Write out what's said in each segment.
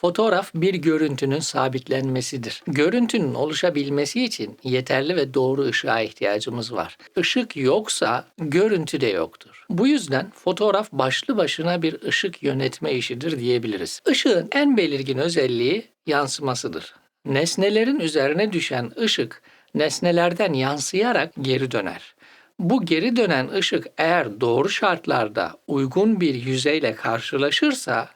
Fotoğraf bir görüntünün sabitlenmesidir. Görüntünün oluşabilmesi için yeterli ve doğru ışığa ihtiyacımız var. Işık yoksa görüntü de yoktur. Bu yüzden fotoğraf başlı başına bir ışık yönetme işidir diyebiliriz. Işığın en belirgin özelliği yansımasıdır. Nesnelerin üzerine düşen ışık nesnelerden yansıyarak geri döner. Bu geri dönen ışık eğer doğru şartlarda uygun bir yüzeyle karşılaşırsa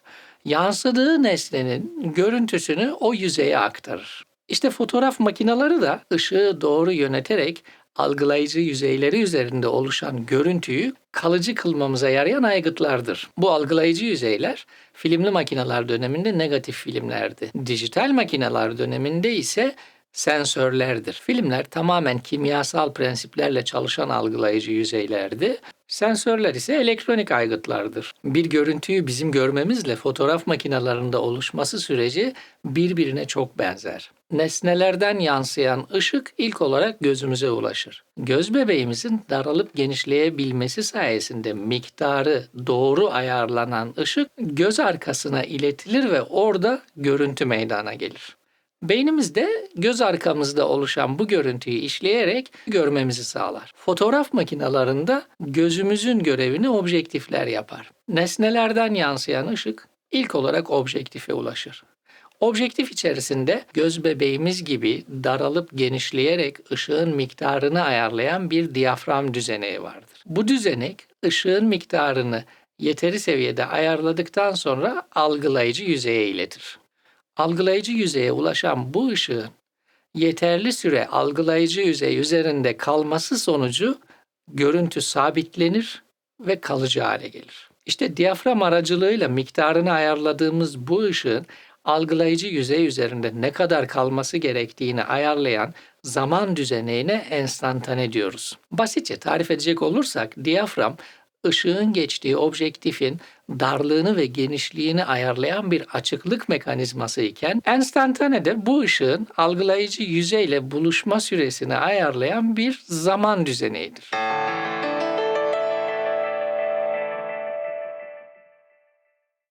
yansıdığı nesnenin görüntüsünü o yüzeye aktarır. İşte fotoğraf makineleri de ışığı doğru yöneterek algılayıcı yüzeyleri üzerinde oluşan görüntüyü kalıcı kılmamıza yarayan aygıtlardır. Bu algılayıcı yüzeyler filmli makineler döneminde negatif filmlerdi. Dijital makineler döneminde ise sensörlerdir. Filmler tamamen kimyasal prensiplerle çalışan algılayıcı yüzeylerdi. Sensörler ise elektronik aygıtlardır. Bir görüntüyü bizim görmemizle fotoğraf makinelerinde oluşması süreci birbirine çok benzer. Nesnelerden yansıyan ışık ilk olarak gözümüze ulaşır. Göz bebeğimizin daralıp genişleyebilmesi sayesinde miktarı doğru ayarlanan ışık göz arkasına iletilir ve orada görüntü meydana gelir. Beynimizde göz arkamızda oluşan bu görüntüyü işleyerek görmemizi sağlar. Fotoğraf makinelerinde gözümüzün görevini objektifler yapar. Nesnelerden yansıyan ışık ilk olarak objektife ulaşır. Objektif içerisinde göz bebeğimiz gibi daralıp genişleyerek ışığın miktarını ayarlayan bir diyafram düzeneği vardır. Bu düzenek ışığın miktarını yeteri seviyede ayarladıktan sonra algılayıcı yüzeye iletir. Algılayıcı yüzeye ulaşan bu ışığın yeterli süre algılayıcı yüzey üzerinde kalması sonucu görüntü sabitlenir ve kalıcı hale gelir. İşte diyafram aracılığıyla miktarını ayarladığımız bu ışığın algılayıcı yüzey üzerinde ne kadar kalması gerektiğini ayarlayan zaman düzeneğine enstantane diyoruz. Basitçe tarif edecek olursak diyafram ışığın geçtiği objektifin darlığını ve genişliğini ayarlayan bir açıklık mekanizması iken enstantane de bu ışığın algılayıcı yüzeyle buluşma süresini ayarlayan bir zaman düzeneğidir.